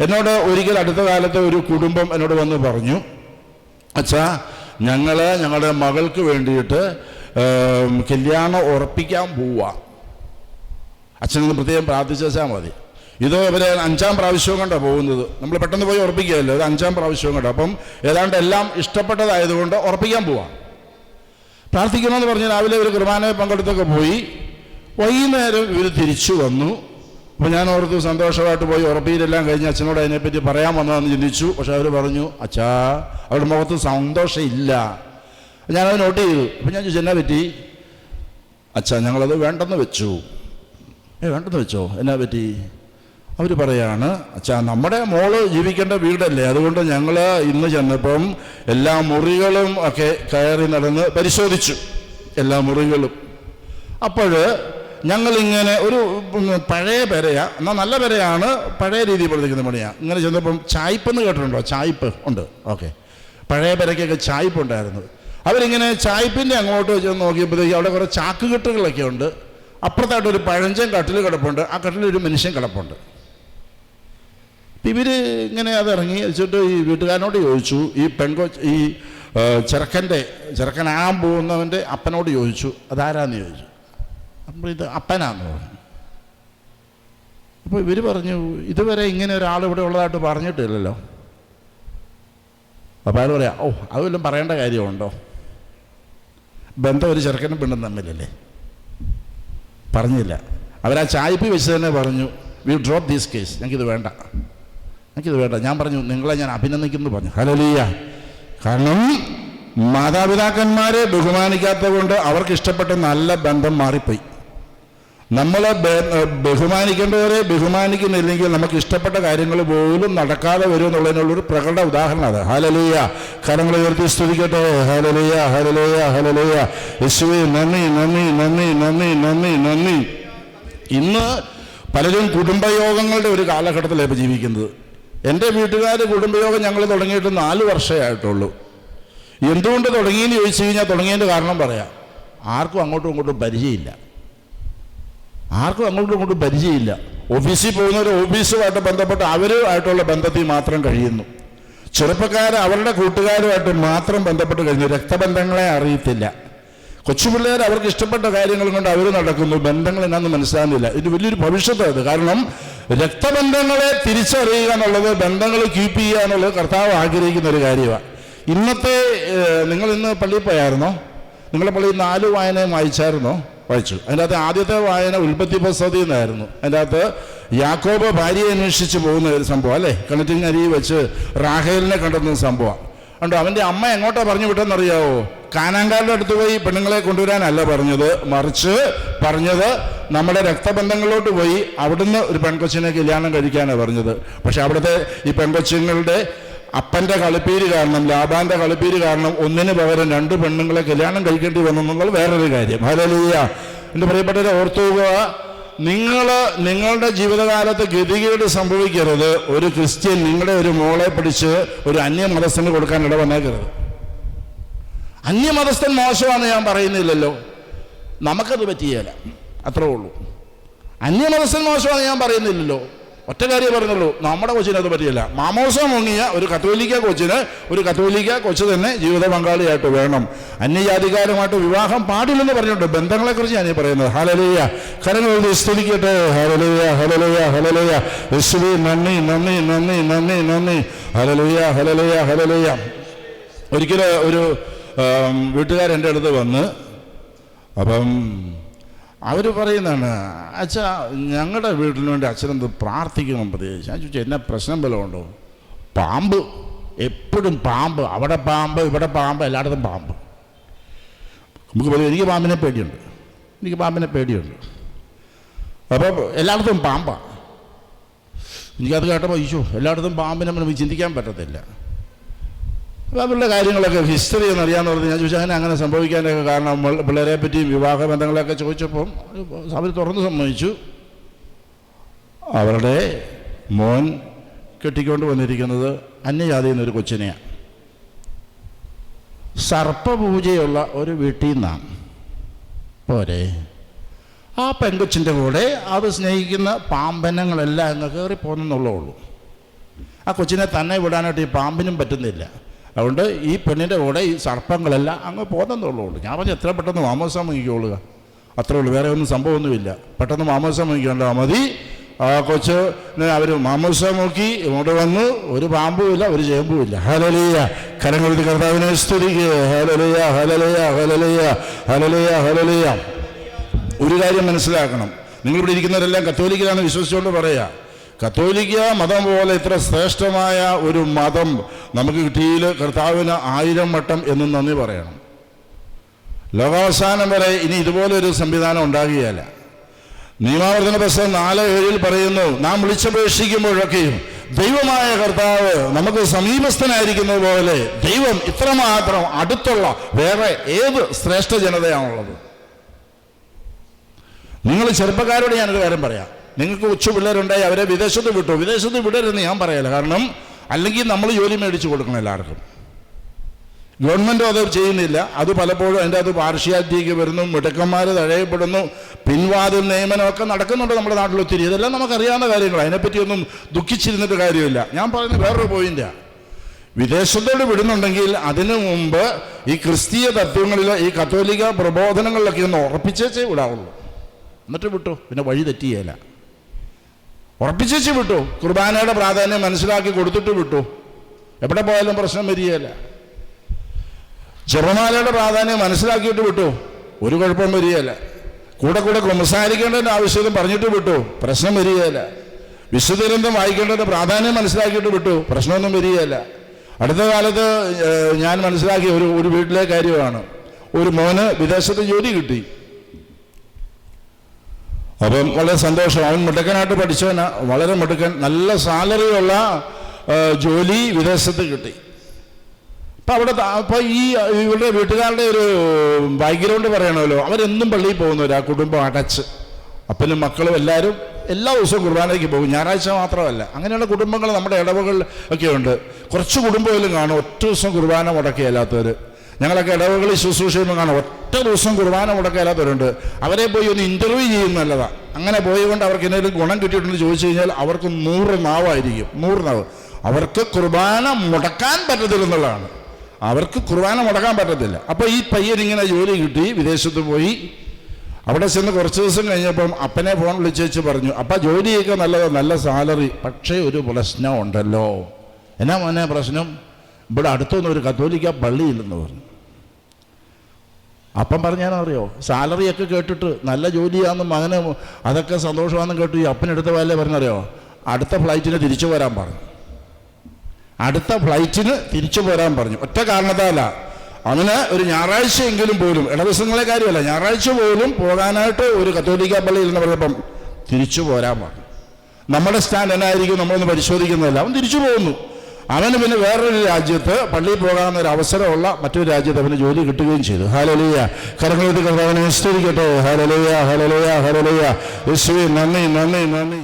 എന്നോട് ഒരിക്കൽ അടുത്ത കാലത്ത് ഒരു കുടുംബം എന്നോട് വന്ന് പറഞ്ഞു അച്ഛാ ഞങ്ങൾ ഞങ്ങളുടെ മകൾക്ക് വേണ്ടിയിട്ട് കല്യാണം ഉറപ്പിക്കാൻ പോവാ. അച്ഛനൊന്ന് പ്രത്യേകം പ്രാർത്ഥിച്ചാൽ മതി. ഇത് ഇവരെ അഞ്ചാം പ്രാവശ്യവും കണ്ടാണ് പോകുന്നത്. നമ്മൾ പെട്ടെന്ന് പോയി ഉറപ്പിക്കുകയല്ലോ? ഇത് അഞ്ചാം പ്രാവശ്യവും കൊണ്ട്. അപ്പം ഏതാണ്ട് എല്ലാം ഇഷ്ടപ്പെട്ടതായതുകൊണ്ട് ഉറപ്പിക്കാൻ പോവാം. പ്രാർത്ഥിക്കണമെന്ന് പറഞ്ഞ് രാവിലെ ഒരു കുർബാനയെ പങ്കെടുത്തൊക്കെ പോയി. വൈകുന്നേരം ഇവർ തിരിച്ചു വന്നു. അപ്പോൾ ഞാൻ ഓർത്ത് സന്തോഷമായിട്ട് പോയി ഉറപ്പിയിലെല്ലാം കഴിഞ്ഞ് അച്ഛനോട് അതിനെപ്പറ്റി പറയാൻ വന്നതെന്ന് ചിന്തിച്ചു. പക്ഷെ അവർ പറഞ്ഞു അച്ഛാ അവരുടെ മുഖത്ത് സന്തോഷമില്ല. ഞാനത് നോട്ട് ചെയ്തു. അപ്പം ഞാൻ ചോദിച്ചു എന്നാ പറ്റി? അച്ഛാ ഞങ്ങളത് വേണ്ടെന്ന് വെച്ചു. ഏ വേണ്ടെന്ന് വെച്ചോ? എന്നാ പറ്റി? അവർ പറയാണ് അച്ഛാ നമ്മുടെ മോൾ ജീവിക്കേണ്ട വീടല്ലേ? അതുകൊണ്ട് ഞങ്ങൾ ഇന്ന് ചെന്നപ്പം എല്ലാ മുറികളും ഒക്കെ കയറി നടന്ന് പരിശോധിച്ചു. എല്ലാ മുറികളും. അപ്പോൾ ഞങ്ങളിങ്ങനെ ഒരു പഴയ പെരയാ. എന്നാൽ നല്ല പെരയാണ്. പഴയ രീതിയിൽ പ്രവർത്തിക്കുന്ന പണിയാണ് ഇങ്ങനെ ചെന്നപ്പം ചായ്പെന്ന് കേട്ടിട്ടുണ്ടോ? ചായ്പ് ഉണ്ട്. ഓക്കെ. പഴയ പെരയ്ക്കൊക്കെ ചായ്പ് ഉണ്ടായിരുന്നു. അവരിങ്ങനെ ചായ്പിന്റെ അങ്ങോട്ട് ചെന്ന് നോക്കിയപ്പോഴത്തേക്ക് അവിടെ കുറേ ചാക്കുകെട്ടുകളൊക്കെ ഉണ്ട്. അപ്പുറത്തായിട്ട് ഒരു പഴഞ്ചൻ കട്ടിൽ കിടപ്പുണ്ട്. ആ കട്ടിൽ ഒരു മനുഷ്യൻ കിടപ്പുണ്ട്. ഇവർ ഇങ്ങനെ അത് ഇറങ്ങി വെച്ചിട്ട് ഈ വീട്ടുകാരനോട് ചോദിച്ചു. ഈ പെൺകൊ ഈ ചെറുക്കന്റെ ചെറുക്കനാകാൻ പോകുന്നവന്റെ അപ്പനോട് ചോദിച്ചു. അതാരാന്ന് ചോദിച്ചു. അപ്പോൾ ഇത് അപ്പനാന്ന് പറഞ്ഞു. അപ്പോൾ ഇവർ പറഞ്ഞു ഇതുവരെ ഇങ്ങനെ ഒരാൾ ഇവിടെ ഉള്ളതായിട്ട് പറഞ്ഞിട്ടില്ലല്ലോ. അപ്പോൾ അയാൾ പറയാം ഓ അത് വല്ലതും പറയേണ്ട കാര്യമുണ്ടോ? ബന്ധം ഒരു ചെറുക്കനും പെണ്ണും തമ്മിലല്ലേ? പറഞ്ഞില്ല. അവരാ ചായ്പി വെച്ച് തന്നെ പറഞ്ഞു വി ഡ്രോപ്പ് ദീസ് കേസ് ഞങ്ങൾക്കിത് വേണ്ട. ഞങ്ങൾക്കിത് വേണ്ട. ഞാൻ പറഞ്ഞു നിങ്ങളെ ഞാൻ അഭിനന്ദിക്കുന്നു പറഞ്ഞു. ഹലലിയ കാരണം മാതാപിതാക്കന്മാരെ ബഹുമാനിക്കാത്തത് കൊണ്ട് അവർക്ക് ഇഷ്ടപ്പെട്ട നല്ല ബന്ധം മാറിപ്പോയി. നമ്മൾ ബഹുമാനിക്കേണ്ടവരെ ബഹുമാനിക്കുന്നില്ലെങ്കിൽ നമുക്ക് ഇഷ്ടപ്പെട്ട കാര്യങ്ങൾ പോലും നടക്കാതെ വരും എന്നുള്ളതിനുള്ളൊരു പ്രകട ഉദാഹരണം അത്. ഹാലലുയ. കരങ്ങൾ ഉയർത്തി സ്തുതിക്കട്ടെ. ഹാലലുയ ഹാലലുയ ഹാലലുയ. യേശുവേ നന്ദി നന്ദി നന്ദി നന്ദി നന്ദി നന്ദി. ഇന്ന് പലരും കുടുംബയോഗങ്ങളുടെ ഒരു കാലഘട്ടത്തിലാണ് ഇപ്പോൾ ജീവിക്കുന്നത്. എന്റെ വീട്ടുകാർ കുടുംബയോഗം ഞങ്ങൾ തുടങ്ങിയിട്ട് നാല് വർഷമേ ആയിട്ടുള്ളൂ. എന്തുകൊണ്ട് തുടങ്ങിയെന്ന് ചോദിച്ചു കഴിഞ്ഞാൽ തുടങ്ങിയതിന്റെ കാരണം പറയാം. ആർക്കും അങ്ങോട്ടും ഇങ്ങോട്ടും പരിചയമില്ല. ആർക്കും അങ്ങോട്ടും ഇങ്ങോട്ടും പരിചയമില്ല. ഓഫീസിൽ പോകുന്നവർ ഓഫീസുമായിട്ട് ബന്ധപ്പെട്ട് അവരുമായിട്ടുള്ള ബന്ധത്തിൽ മാത്രം കഴിയുന്നു. ചെറുപ്പക്കാർ അവരുടെ കൂട്ടുകാരുമായിട്ട് മാത്രം ബന്ധപ്പെട്ട് കഴിഞ്ഞു. രക്തബന്ധങ്ങളെ അറിയത്തില്ല. കൊച്ചുപിള്ളേർ അവർക്ക് ഇഷ്ടപ്പെട്ട കാര്യങ്ങൾ കൊണ്ട് അവർ നടക്കുന്നു. ബന്ധങ്ങൾ എന്നാന്ന് മനസ്സിലാകുന്നില്ല. ഇത് വലിയൊരു ഭവിഷ്യത്തായത് കാരണം രക്തബന്ധങ്ങളെ തിരിച്ചറിയുക എന്നുള്ളത് ബന്ധങ്ങൾ കീപ്പ് ചെയ്യുക എന്നുള്ളത് കർത്താവ് ആഗ്രഹിക്കുന്ന ഒരു കാര്യമാണ്. ഇന്നത്തെ നിങ്ങൾ ഇന്ന് പള്ളിയിൽ പോയായിരുന്നോ? നിങ്ങളുടെ പള്ളിയിൽ നാല് വായനയും വായിച്ചായിരുന്നോ? വായിച്ചു. അതിന്റെ അകത്ത് ആദ്യത്തെ വായന ഉൽപ്പത്തി പദ്ധതി എന്നായിരുന്നു. അതിന്റെ അകത്ത് യാക്കോബ് ഭാര്യയെ അന്വേഷിച്ച് പോകുന്ന ഒരു സംഭവം അല്ലേ? കിണറ്റിങ് അരി വെച്ച് റാഹേലിനെ കണ്ടെത്തുന്ന സംഭവം. കണ്ടോ അവന്റെ അമ്മ എങ്ങോട്ടാ പറഞ്ഞു വിട്ടെന്നറിയാവോ കാനാങ്കാരുടെ അടുത്ത് പോയി പെണ്ണുങ്ങളെ കൊണ്ടുവരാനല്ല പറഞ്ഞത്. മറിച്ച് പറഞ്ഞത് നമ്മുടെ രക്തബന്ധങ്ങളിലോട്ട് പോയി അവിടുന്ന് ഒരു പെൺകൊച്ചിനെ കല്യാണം കഴിക്കാനാണ് പറഞ്ഞത്. പക്ഷെ അവിടുത്തെ ഈ പെൺകൊച്ചുങ്ങളുടെ അപ്പന്റെ കളിപ്പീര് കാരണം ലാബാന്റെ കളിപ്പീര് കാരണം ഒന്നിന് പകരം രണ്ട് പെണ്ണുങ്ങളെ കല്യാണം കഴിക്കേണ്ടി വന്നു എന്നുള്ളത് വേറൊരു കാര്യം. ഹലലൂയ എന്റെ പ്രിയപ്പെട്ടവരെ ഓർത്തുക നിങ്ങൾ നിങ്ങളുടെ ജീവിതകാലത്ത് ഗതികേട് സംഭവിക്കരുത്. ഒരു ക്രിസ്ത്യൻ നിങ്ങളുടെ ഒരു മോളെ പിടിച്ച് ഒരു അന്യ അന്യമതസ്ഥന് കൊടുക്കാൻ ഇട വന്നേക്കരുത് അന്യമതസ്ഥൻ മോശമാണെന്ന് ഞാൻ പറയുന്നില്ലല്ലോ. നമുക്കത് പറ്റിയല്ല അത്രേ ഉള്ളൂ. അന്യമതസ്ഥൻ മോശമാണെന്ന് ഞാൻ പറയുന്നില്ലല്ലോ. ഒറ്റ കാര്യം പറഞ്ഞുള്ളൂ. നമ്മുടെ കൊച്ചിന് അത് പറ്റിയില്ല. മാമോസ മുങ്ങിയ ഒരു കത്തോലിക്ക കൊച്ചിന് ഒരു കത്തോലിക്ക കൊച്ചു തന്നെ ജീവിത പങ്കാളിയായിട്ട് വേണം. അന്യജാതിക്കാരുമായിട്ട് വിവാഹം പാടില്ലെന്ന് പറഞ്ഞിട്ടുണ്ട് ബന്ധങ്ങളെക്കുറിച്ച് ഞാൻ ഈ പറയുന്നത്. ഹലലയ്യ കരങ്ങൾ എഴുതി സ്തുതിക്കട്ടെ. ഹലലയ്യ ഹലലയ്യ ഹലലയ്യ യേശുവേ നന്ദി നന്ദി നന്ദി നന്ദി നന്ദി. ഹലലയ്യ ഹലലയ്യ ഹലലയ്യ ഒരിക്കലും ഒരു വീട്ടുകാരെ അടുത്ത് വന്ന് അപ്പം അവർ പറയുന്നതാണ് അച്ഛ ഞങ്ങളുടെ വീട്ടിന് വേണ്ടി അച്ഛനെന്ത് പ്രാർത്ഥിക്കണം പ്രത്യേകിച്ച് ഞാൻ ചോദിച്ചു എന്നാ പ്രശ്നം വല്ലതും ഉണ്ടോ? പാമ്പ്. എപ്പോഴും പാമ്പ്. അവിടെ പാമ്പ് ഇവിടെ പാമ്പ് എല്ലായിടത്തും പാമ്പ്. നമുക്ക് പറയും എനിക്ക് പാമ്പിനെ പേടിയുണ്ട്. എനിക്ക് പാമ്പിനെ പേടിയുണ്ട്. അപ്പോൾ എല്ലായിടത്തും പാമ്പാണ് എനിക്കത് കേട്ടപ്പോൾ ഈശോ എല്ലായിടത്തും പാമ്പിനെ നമുക്ക് ചിന്തിക്കാൻ പറ്റത്തില്ല. അപ്പോൾ അവരുടെ കാര്യങ്ങളൊക്കെ ഹിസ്റ്ററി എന്ന് അറിയാമെന്ന് പറഞ്ഞ് ഞാൻ ചോദിച്ചാൽ അങ്ങനെ അങ്ങനെ സംഭവിക്കാനൊക്കെ കാരണം പിള്ളേരെ പറ്റിയും വിവാഹ ബന്ധങ്ങളൊക്കെ ചോദിച്ചപ്പം അവർ തുറന്ന് സമ്മതിച്ചു. അവരുടെ മോൻ കെട്ടിക്കൊണ്ട് വന്നിരിക്കുന്നത് അന്യജാതിയിൽ നിന്നൊരു കൊച്ചിനെയാണ് സർപ്പപൂജയുള്ള ഒരു വീട്ടിൽ നിന്നാണ്. പോരെ. ആ പെൺകൊച്ചിന്റെ കൂടെ അത് സ്നേഹിക്കുന്ന പാമ്പനങ്ങളെല്ലാം അങ്ങ് കയറി പോകുന്നുള്ളൂ ആ കൊച്ചിനെ തന്നെ വിടാനായിട്ട് ഈ പാമ്പിനും പറ്റുന്നില്ല. അതുകൊണ്ട് ഈ പെണ്ണിന്റെ കൂടെ ഈ സർപ്പങ്ങളെല്ലാം അങ്ങ് പോകുന്നുള്ളൂ ഞാൻ പറഞ്ഞു എത്ര പെട്ടെന്ന് മാമോസം വാങ്ങിക്കോളുക? അത്രേ ഉള്ളൂ. വേറെ ഒന്നും സംഭവമൊന്നുമില്ല. പെട്ടെന്ന് മാമോസം വാങ്ങിക്കണ്ട. മതി. ആ കൊച്ച് അവർ മാമോസം നോക്കി ഇങ്ങോട്ട് വന്നു. ഒരു പാമ്പുമില്ല ഒരു ചേമ്പുമില്ല ഹലലിയ കരങ്ങളെടുത്ത് കർത്താവിനെ സ്തുതിക്കുക ഹലലിയ ഹലലിയ ഹലലിയ ഹലലിയ ഹലലിയ ഒരു കാര്യം മനസ്സിലാക്കണം. നിങ്ങളിവിടെ ഇരിക്കുന്നവരെല്ലാം കത്തോലിക്കലാണ് വിശ്വസിച്ചുകൊണ്ട് പറയുക കത്തോലിക്ക മതം പോലെ ഇത്ര ശ്രേഷ്ഠമായ ഒരു മതം നമുക്ക് കിട്ടിയിൽ കർത്താവിന് ആയിരം വട്ടം എന്ന് നന്ദി പറയണം. ലോകാവസാനം വരെ ഇനി ഇതുപോലൊരു സംവിധാനം ഉണ്ടാകുകയല്ല. നിയമാവർത്തന പ്രശ്നം നാല് ഏഴിൽ പറയുന്നു നാം വിളിച്ചപേക്ഷിക്കുമ്പോഴൊക്കെയും ദൈവമായ കർത്താവ് നമുക്ക് സമീപസ്ഥനായിരിക്കുന്നത് പോലെ ദൈവം ഇത്രമാത്രം അടുത്തുള്ള വേറെ ഏത് ശ്രേഷ്ഠ ജനതയാണുള്ളത്? നിങ്ങൾ ചെറുപ്പക്കാരോട് ഞാനൊരു കാര്യം പറയാം. നിങ്ങൾക്ക് കൊച്ചു പിള്ളേരുണ്ടായി അവരെ വിദേശത്ത് വിട്ടു. വിദേശത്ത് വിടരുതെന്ന് ഞാൻ പറയല കാരണം അല്ലെങ്കിൽ നമ്മൾ ജോലി മേടിച്ചു കൊടുക്കണം എല്ലാവർക്കും. ഗവൺമെന്റ് അത് ചെയ്യുന്നില്ല. അത് പലപ്പോഴും അതിന്റെ അത് പാർഷ്യാലിറ്റിക്ക് വരുന്നു മിടുക്കന്മാർ തഴയപ്പെടുന്നു പിൻവാതിൽ നിയമനമൊക്കെ നടക്കുന്നുണ്ട് നമ്മുടെ നാട്ടിൽ ഒത്തിരി ഇതെല്ലാം നമുക്കറിയാവുന്ന കാര്യങ്ങൾ അതിനെപ്പറ്റിയൊന്നും ദുഃഖിച്ചിരുന്നിട്ട് കാര്യമില്ല. ഞാൻ പറയുന്നത് വേറൊരു പോയിന്റാണ് വിദേശത്തോട് വിടുന്നുണ്ടെങ്കിൽ അതിനു മുമ്പ് ഈ ക്രിസ്തീയ തത്വങ്ങളിൽ ഈ കത്തോലിക പ്രബോധനങ്ങളിലൊക്കെ ഒന്ന് ഉറപ്പിച്ചേച്ചേ വിടാവുള്ളൂ. എന്നിട്ട് വിട്ടു. പിന്നെ വഴി തെറ്റിയേല. ഉറപ്പിച്ചേച്ച് വിട്ടു. കുർബാനയുടെ പ്രാധാന്യം മനസ്സിലാക്കി കൊടുത്തിട്ട് വിട്ടു. എവിടെ പോയാലും പ്രശ്നം വരികയില്ല. ജപമാലയുടെ പ്രാധാന്യം മനസ്സിലാക്കിയിട്ട് വിട്ടു. ഒരു കുഴപ്പം വരികയില്ല. കൂടെ കൂടെ കുമ്പസാരിക്കേണ്ടതിന്റെ ആവശ്യം പറഞ്ഞിട്ട് വിട്ടു. പ്രശ്നം വരികയില്ല. വിശുദ്ധരന്തം വായിക്കേണ്ടതിന്റെ പ്രാധാന്യം മനസ്സിലാക്കിയിട്ട് വിട്ടു. പ്രശ്നമൊന്നും വരികയില്ല. അടുത്ത കാലത്ത് ഞാൻ മനസ്സിലാക്കിയ ഒരു ഒരു വീട്ടിലെ കാര്യമാണ്. ഒരു മോന് വിദേശത്ത് ജോലി കിട്ടി. അപ്പം വളരെ സന്തോഷം. അവൻ മിടുക്കനായിട്ട് പഠിച്ചവനാ. വളരെ മിടുക്കൻ. നല്ല സാലറിയുള്ള ജോലി വിദേശത്ത് കിട്ടി. അപ്പം അവിടെ അപ്പോൾ ഈ ഇവരുടെ വീട്ടുകാരുടെ ഒരു ബാക്ക്ഗ്രൗണ്ട് പറയണമല്ലോ. അവരെന്നും പള്ളിയിൽ പോകുന്നവർ ആ കുടുംബം അടച്ച്. അപ്പനും മക്കളും എല്ലാവരും എല്ലാ ദിവസവും കുർബാനയ്ക്ക് പോകും. ഞായറാഴ്ച മാത്രമല്ല. അങ്ങനെയുള്ള കുടുംബങ്ങൾ നമ്മുടെ ഇടവകളിൽ ഒക്കെ ഉണ്ട് കുറച്ച് കുടുംബമെങ്കിലും കാണും. ഒറ്റ ദിവസം കുർബാന മുടക്കിയല്ലാത്തവർ ഞങ്ങളൊക്കെ ഇടവകളിൽ ശുശ്രൂഷ ചെയ്യുമ്പോൾ കാണാം. ഒറ്റ ദിവസം കുർബാന മുടക്കിയല്ലാത്തവരുണ്ട് അവരെ പോയി ഒന്ന് ഇന്റർവ്യൂ ചെയ്യും നല്ലതാണ് അങ്ങനെ പോയതുകൊണ്ട് അവർക്ക് എന്തെങ്കിലും ഗുണം കിട്ടിയിട്ടുണ്ടെന്ന് ചോദിച്ചു കഴിഞ്ഞാൽ അവർക്ക് നൂറ് നാവായിരിക്കും. നൂറ് നാവ്. അവർക്ക് കുർബാന മുടക്കാൻ പറ്റത്തില്ലെന്നുള്ളതാണ് അവർക്ക് കുർബാന മുടക്കാൻ പറ്റത്തില്ല. അപ്പോൾ ഈ പയ്യൻ ഇങ്ങനെ ജോലി കിട്ടി വിദേശത്ത് പോയി. അവിടെ ചെന്ന് കുറച്ച് ദിവസം കഴിഞ്ഞപ്പം അപ്പനെ ഫോൺ വിളിച്ച് വെച്ച് പറഞ്ഞു അപ്പ ജോലിയൊക്കെ നല്ലതാണ് നല്ല സാലറി പക്ഷേ ഒരു പ്രശ്നമുണ്ടല്ലോ. എന്നാ മോനെ പ്രശ്നം? ഇവിടെ അടുത്തൊന്നും ഒരു കത്തോലിക്ക പള്ളിയില്ലെന്ന് പറഞ്ഞു. അപ്പം പറഞ്ഞാനറിയോ സാലറിയൊക്കെ കേട്ടിട്ട് നല്ല ജോലിയാണെന്നും മകന് അതൊക്കെ സന്തോഷമാണെന്നും കേട്ടു ഈ അപ്പനെടുത്ത പോലെ പറഞ്ഞറിയോ? അടുത്ത ഫ്ലൈറ്റിന് തിരിച്ചു പോരാൻ പറഞ്ഞു. അടുത്ത ഫ്ലൈറ്റിന് തിരിച്ചു പോരാൻ പറഞ്ഞു. ഒറ്റ കാരണത്താല അവന് ഒരു ഞായറാഴ്ചയെങ്കിലും പോലും ഇടദിവസങ്ങളെ കാര്യമല്ല ഞായറാഴ്ച പോലും പോകാനായിട്ട് ഒരു കത്തോലിക്ക പള്ളിയിൽ നിന്ന് പറഞ്ഞപ്പം തിരിച്ചു പോരാൻ പറഞ്ഞു. നമ്മുടെ സ്റ്റാൻഡ് എന്നായിരിക്കും നമ്മളൊന്ന് പരിശോധിക്കുന്നതല്ല അവൻ തിരിച്ചു പോകുന്നു. അവന് പിന്നെ വേറൊരു രാജ്യത്ത് പള്ളിയിൽ പോകാവുന്ന ഒരു അവസരമുള്ള മറ്റൊരു രാജ്യത്ത് അവന് ജോലി കിട്ടുകയും ചെയ്തു. ഹാലലിയ കരങ്ങളെത്തി കർത്താവിനെ വിസ്തരിക്കട്ടെ ഹലലിയ ഹലലിയ ഹലലിയ യേശുവേ നന്ദി നന്ദി നന്ദി.